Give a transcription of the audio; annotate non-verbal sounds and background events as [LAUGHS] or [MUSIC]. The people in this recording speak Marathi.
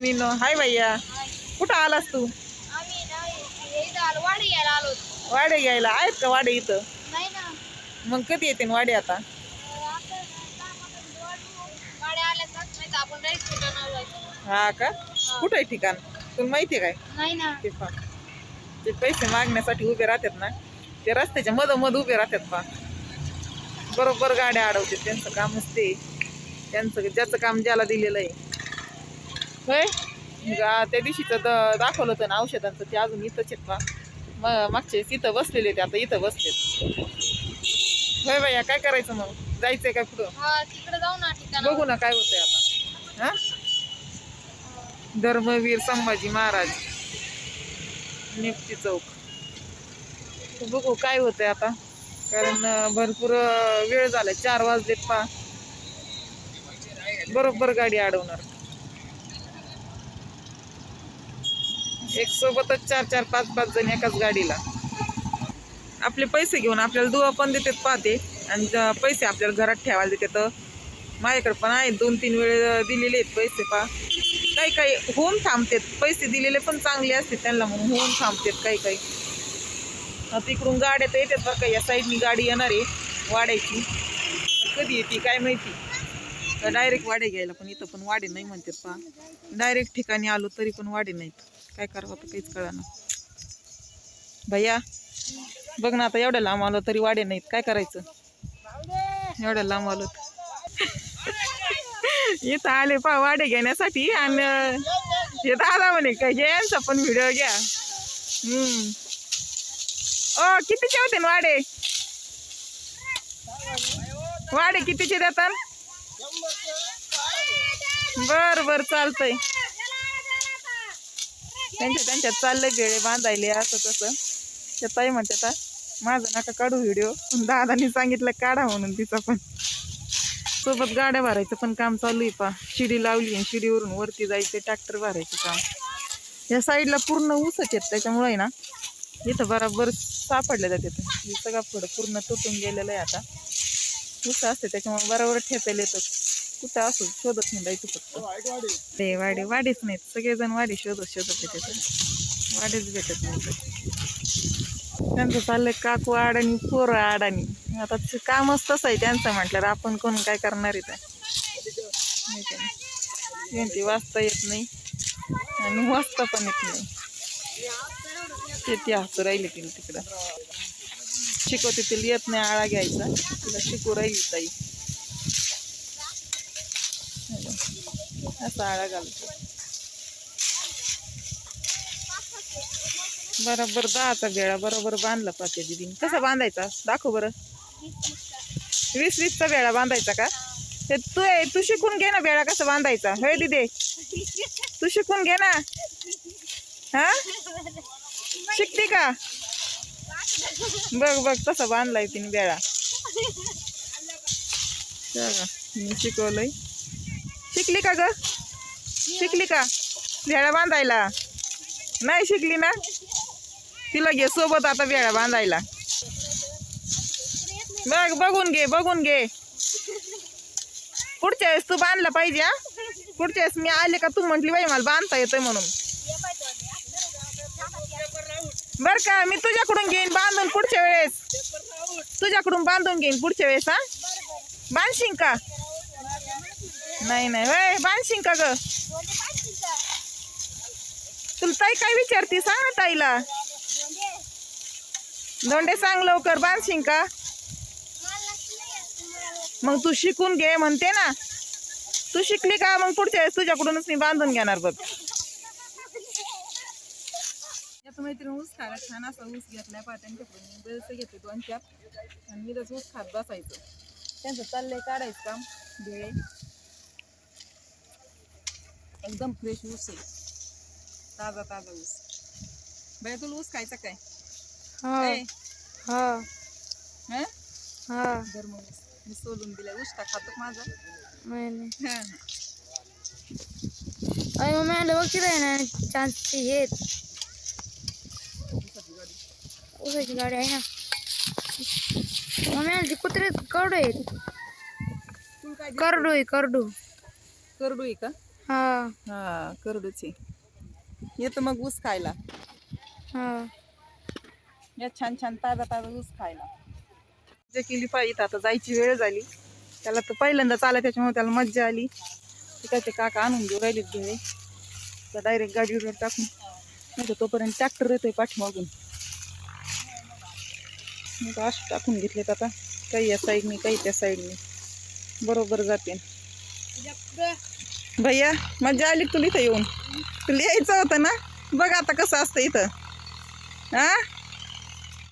मीनो हाय भैया. कुठं आलास तू? वाडी घ्यायला आहेत का वाडे इथं? नाही ना. मग कधी येते वाडे आता? हा का? कुठं आहे ठिकाण? तुला माहिती आहे नाही ना. काय ते पा ते पैसे मागण्यासाठी उभे राहतात ना. ते रस्त्याच्या मधोमध उभे राहतात पा बरोबर गाड्या अडवतात. त्यांचं कामच ते त्यांचं ज्याचं काम ज्याला दिलेलं आहे. होय? त्या दिवशीचं द दाखवलं होतं ना औषधांचं ते अजून इथंच आहेत पा मग मागचे इथं बसलेले ते आता इथं बसलेत. होय भैया काय करायचं मग? जायचंय काय हा तिकडे जाऊ ना बघू ना काय होतंय आता. हा? धर्मवीर संभाजी महाराज निफ्ती चौक. बघू काय होतंय आता. कारण भरपूर वेळ झाला चार वाजलेत पा बरोबर गाडी अडवणार. एक सोबतच चार चार पाच पाच जण एकाच गाडीला. आपले पैसे घेऊन आपल्याला दुवा पण देतात पाहते. आणि पैसे आपल्याला घरात ठेवायला देतात. माझ्याकडे पण आहेत दोन तीन वेळ दिलेले आहेत पैसे पा काही काही होऊन थांबतात. पैसे दिलेले पण चांगले असते त्यांना मग होऊन थांबतात काही काही. आता इकडून गाड्या तर येतात बरं का या साईडनी गाडी येणार आहे वाड्याची. कधी येते काय माहिती? तर डायरेक्ट वाडे घ्यायला पण इथं पण वाडे नाही म्हणतात पा डायरेक्ट ठिकाणी आलो तरी पण वाडे नाहीत. काय करावं तर काहीच कळणार भैया बघ ना आता एवढ्या लांब आलो तरी वाडे नाहीत. काय करायचं? एवढ्या लांब आलो तर. [LAUGHS] इथं आले पा वाडे घेण्यासाठी आणि अं, हे दादा म्हणे काय घ्यायचा यांचा पण व्हिडिओ घ्या. हम्म. ओ कितीचे होते ना वाडे? वाडे कितीचे देतात बर बर चालतंय. त्यांच्या त्यांच्यात चाललंय गेळे बांधायले असं तसं. त्या ताई म्हणतात "आ, माझं नका काढू व्हिडिओ. दादानी सांगितलं काढा म्हणून तिचा पण. सोबत गाड्या भरायचं पण काम चालू आहे पा शिडी लावली आणि शिडीवरून वरती जायचं ट्रॅक्टर भरायचं काम. या साईडला पूर्ण ऊसच आहेत त्याच्यामुळे आहे ना इथं बराबर सापडले जाते सगळा सगळं पुढं पूर्ण तुटून गेलेलं आहे आता. ऊस असते त्याच्यामुळे बरोबर ठेपेल येतं कुठं असो शोधत हिंडायचं फक्त. ते वाडी वाडीच नाहीत. सगळेजण वाडी शोधत शोधत येते वाडीच भेटत नाही. त्यांचं चाललंय काकू अडाणी पोरं अडाणी. आता कामच तसं आहे त्यांचं म्हटल्यावर आपण कोण काय करणार आहे नाही वाचता येत नाही आणि वाचता पण येत नाही. शेती हसू राहिली तिला तिकडं. शिकवते तिला येत नाही आळा घ्यायचा. तिला शिकू राहिली ताई. असा आळा घालतो. बरोबर दहाचा बेळा बरोबर बांधला पाहते दिदी कसा बांधायचा? दाखव बरं. वीस वीसचा बेळा बांधायचा का? ते तू तू शिकून घे ना बेळा कसा बांधायचा. होय दिदे? तू शिकून घे ना. हा? शिकते का? बघ बघ तसा बांधलाय तिने बेळा मी शिकवलंय. शिकली का ग? शिकली का? वेळा बांधायला? नाही शिकली ना? तिला घे सोबत आता वेळा बांधायला. बघ बघून घे बघून घे. पुढच्या वेळेस तू बांधला पाहिजे हा? पुढच्या वेळेस मी आले का तू म्हटली बाई मला बांधता येतोय म्हणून. बर का मी तुझ्याकडून घेईन बांधून पुढच्या वेळेस. तुझ्याकडून बांधून घेईन पुढच्या वेळेस हा? बांधशील का? नाही नाही. वय बांधशील का ग. तुला ताई काय विचारते सांग ना ताईला? दोंडे सांग लवकर बांधशील का मग तू शिकून घे म्हणते ना. तू शिकली का? मग पुढच्या वेळेस तुझ्याकडूनच मी बांधून घेणार बघ. मैत्रीण ऊस खायला छान असा ऊस घेतलाय पा त्यांच्याकडून बेलचं घेते दोन चार आणि मी तसं ऊस खात बसायचं. त्यांचं चाललंय काढायचं काम भेळे. एकदम फ्रेश ऊस आहे. ताजा ताजा ऊस. बाई तुला ऊस खायचा काय? ए, हा. हं? हा. ऊस. मी सोलून दिलाय. ऊस का खातो का माझा? नाही हं. अरे मम्मी आलं बघ तिथे ना चान्स हे. गाडी आहे ना. मम्मी आली कुत्रे करडू आहेत. तुला काय करडू आहे करडू. करडू आहे का? हा. हा करडूची येतो मग ऊस खायला. हा. या छान छान ताजा ताजा ऊस खायला. जे केली पाहिजे आता जायची वेळ झाली. त्याला तर पहिल्यांदा चाला त्याच्यामुळे त्याला मज्जा आली. ते काय ते काका आणून देऊ राहिलेत घेणे तर डायरेक्ट गाडीवर टाकून. नाही तोपर्यंत ट्रॅक्टर येतोय पाठीमागून. मग असं टाकून घेतलेत आता. काही या साईडने काही त्या साईडने बरोबर जाते. भैया मजा आली तुला इथं येऊन? तुला यायचं होतं ना? बघ आता कसं असतं इथं. हा